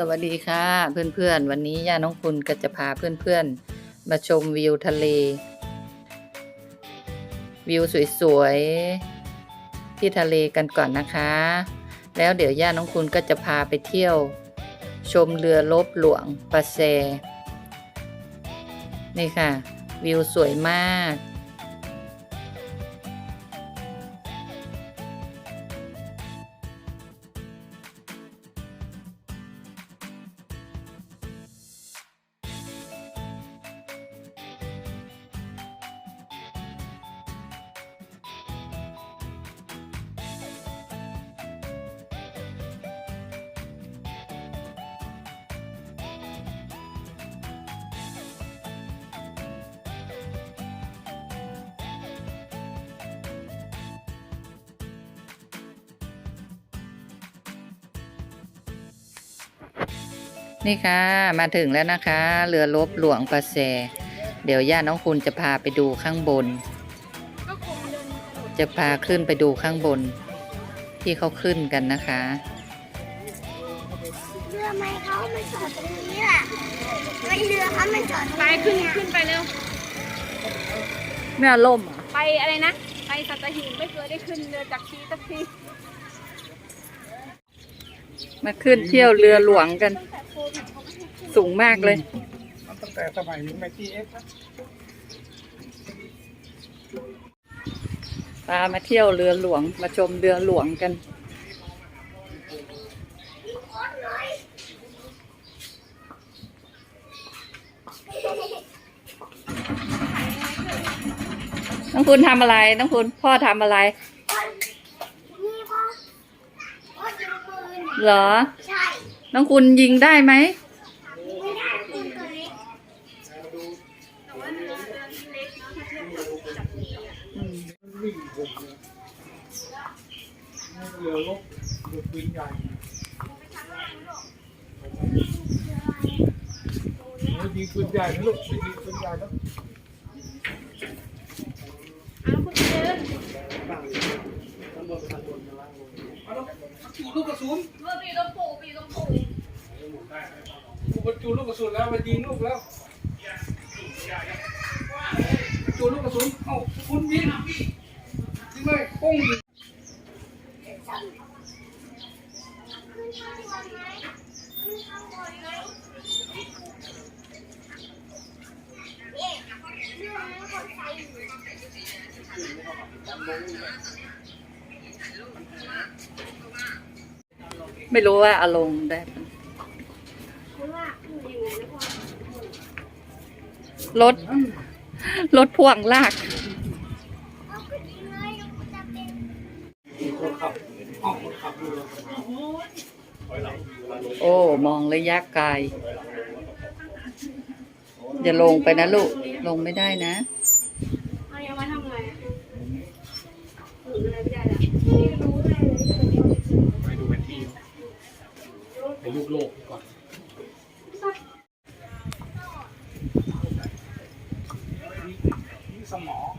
สวัสดีค่ะ เพื่อนๆ วันนี้ย่าน้องคุณก็จะพาเพื่อนๆ มาชมวิวทะเล วิวสวยๆ ที่ทะเลกันก่อนนะคะ แล้วเดี๋ยวย่าน้องคุณก็จะพาไปเที่ยว ชมเรือลบหลวงปะแซนี่ค่ะ วิวสวยมาก นี่ค่ะมาถึงแล้วนะคะ เรือลบหลวงปะแซเดี๋ยวย่าน้องคุณจะพาไปดูข้างบน จะพาขึ้นไปดูข้างบน ที่เขาขึ้นกันนะคะเรือไม่เขามาจอดตรงนี้ล่ะไม่เรือเขามาจอดตรงไปขึ้นขึ้นไปเร็วแม่ล่มอะไปอะไรนะ ไปสัตหีบไม่เคยได้ขึ้นเรือจากทีสักทีมาขึ้นเที่ยวเรือหลวงกัน สูงมากเลย ตั้งแต่สมัยไมทีเอสพามาเที่ยวเรือหลวงมาชมเรือหลวงกัน น้องคุณทำอะไร น้องคุณพ่อทำอะไรนี่พ่อพ่อยิงปืนเหรอ ใช่ น้องคุณยิงได้ไหมไม่ได้ตัวเล็กอืมวิ่งผมเรือลบเรือปืนใหญ่เรือยิงปืนใหญ่นะลูกยิงปืนใหญ่แล้ว เอาคุณเดิน จูลูกกระสุนเมื่อปีต้องปูปีต้องปูกูบรรจุลูกกระสุนแล้วมายิงลูกแล้วจูลูกกระสุนเอ้าคุณยิงยิงเลยป้งยิงขึ้นข้างบน ไม่รู้ว่าอารมณ์ได้ปะคุณว่าขึ้นยังไงนะพ่อรถรถพ่วงลากเอาขึ้นยังไงเราจะเป็นคนขับเอ้าคนขับเรือโอ้ มองระยะไกลอย่าลงไปนะลูก ลงไม่ได้นะ เอายังมาทำไงอะถึงอะไรไม่ได้ละ ที่รู้เลยเลย ไปดูแผนที่ไปลูกโลกก่อน นี่สมอง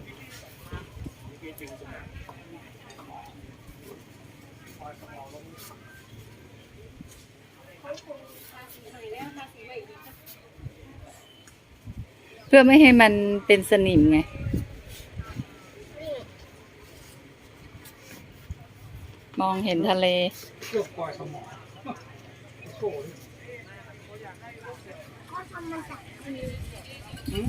เพื่อไม่ให้มันเป็นสนิมไงมองเห็นทะเลเครื่องปล่อยสมองโอ้โห เขาทำมาจากอั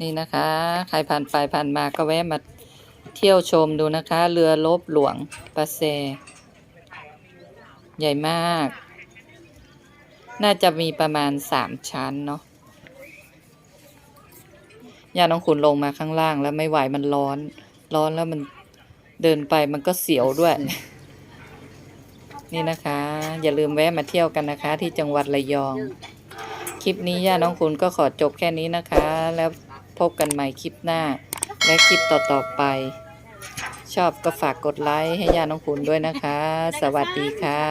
นี่นะคะ ใครผ่านไปผ่านมาก็แวะมาเที่ยวชมดูนะคะ เรือลบหลวงปะแซใหญ่มาก น่าจะมีประมาณสามชั้นเนาะย่าน้องขุนลงมาข้างล่างแล้วไม่ไหวมันร้อน ร้อนแล้วมันเดินไปมันก็เสียวด้วย นี่นะคะ อย่าลืมแวะมาเที่ยวกันนะคะ ที่จังหวัดระยอง คลิปนี้ย่าน้องคุณก็ขอจบแค่นี้นะคะ แล้ว พบกันใหม่คลิปหน้า และคลิปต่อๆไป ชอบก็ฝากกดไลค์ให้ย่าน้องคุณด้วยนะคะ สวัสดีค่ะ